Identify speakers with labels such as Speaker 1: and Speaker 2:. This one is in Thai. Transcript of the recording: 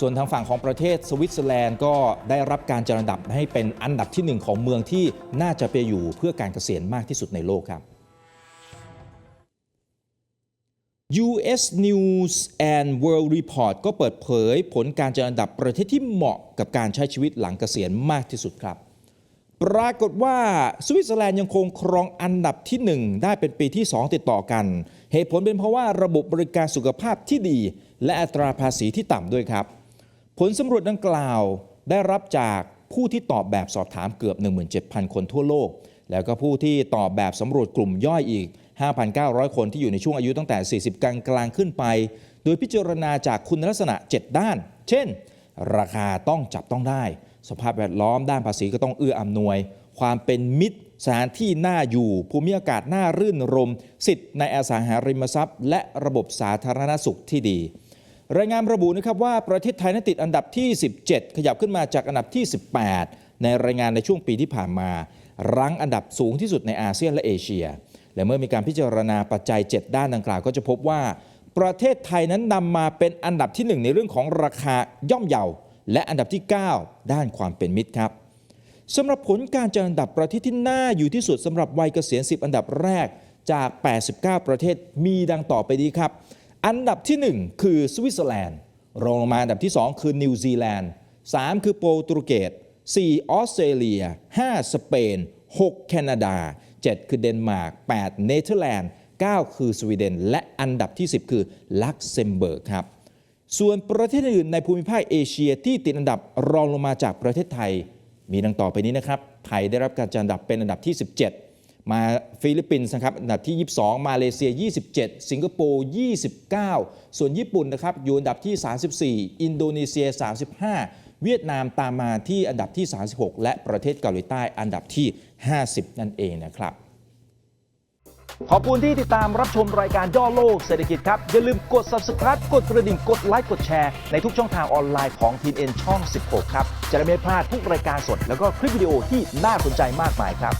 Speaker 1: ส่วนทางฝั่งของประเทศสวิตเซอร์แลนด์ก็ได้รับการจัดอันดับให้เป็นอันดับที่หนึ่งของเมืองที่น่าจะไปอยู่เพื่อการเกษียณมากที่สุดในโลกครับ US News and World Report ก็เปิดเผยผลการจัดอันดับประเทศที่เหมาะกับการใช้ชีวิตหลังเกษียณมากที่สุดครับ ปรากฏว่าสวิตเซอร์แลนด์ยังคงครองอันดับที่ 1 ได้เป็นปีที่ 2 ติดต่อกัน เหตุผลเป็นเพราะว่าระบบบริการสุขภาพที่ดี และอัตราภาษีที่ต่ำด้วยครับ ผลสำรวจดังกล่าวได้รับจากผู้ที่ตอบแบบสอบถามเกือบ 17,000 คนทั่วโลก แล้วก็ผู้ที่ตอบแบบสำรวจกลุ่มย่อยอีก 5,900 คนที่อยู่ในช่วงอายุตั้งแต่ 40 กลางกลางขึ้นไป โดยพิจารณาจากคุณลักษณะ 7 ด้าน เช่น ราคาต้องจับต้องได้ สภาพแวดล้อมด้านภาษีก็ต้องเอื้ออำนวย ความเป็นมิตรสถานที่น่าอยู่ ภูมิอากาศน่ารื่นรม สิทธิ์ในอสังหาริมทรัพย์ และระบบสาธารณสุขที่ดี รายงานระบุนะครับว่าประเทศไทยนั้นติดอันดับที่ 17 ขยับขึ้นมาจากอันดับที่ 18 ในรายงานในช่วงปีที่ผ่านมา รั้งอันดับสูงที่สุดในอาเซียนและเอเชีย และเมื่อมีการพิจารณาปัจจัย 7 ด้านดังกล่าวก็จะพบว่า ประเทศไทยนั้นนำมาเป็นอันดับที่ 1 ในเรื่องของราคาย่อมเยาและอันดับที่ 9 ด้านความเป็นมิตรครับสำหรับผลการจัดอันดับประเทศที่น่าอยู่ที่สุดสำหรับวัยเกษียณ 10 อันดับแรกจาก 89 ประเทศมีดังต่อไปนี้ครับ อันดับที่ 1 คือสวิตเซอร์แลนด์รองลงมาอันดับที่ 2 คือนิวซีแลนด์ 3 คือโปรตุเกส 4 ออสเตรเลีย 5 สเปน 6 แคนาดา 7 คือเดนมาร์ก 8 เนเธอร์แลนด์ 9 คือสวีเดน และอันดับที่ 10 คือลักเซมเบิร์กครับ ส่วนประเทศอื่นในภูมิภาคเอเชียที่ติดอันดับรองลงมาจากประเทศไทย มีดังต่อไปนี้นะครับ ไทยได้รับการจัดอันดับเป็นอันดับที่ 17 มาฟิลิปปินส์นะครับอันดับที่ 22 มาเลเซีย 27 สิงคโปร์ 29 ส่วนญี่ปุ่นนะครับอยู่อันดับที่ 34 อินโดนีเซีย 35 เวียดนามตามมาที่อันดับที่ 36 และประเทศเกาหลีใต้อันดับที่ 50 นั่นเองนะครับ
Speaker 2: ขอบคุณที่ติดตามรับชมรายการย่อโลกเศรษฐกิจครับ อย่าลืมกด subscribe กดกระดิ่งกดไลค์กดแชร์ในทุกช่องทางออนไลน์ของทีมเอ็นช่อง 16 ครับ จะได้ไม่พลาดทุกรายการสด แล้วก็คลิปวิดีโอที่น่าสนใจมากมายครับ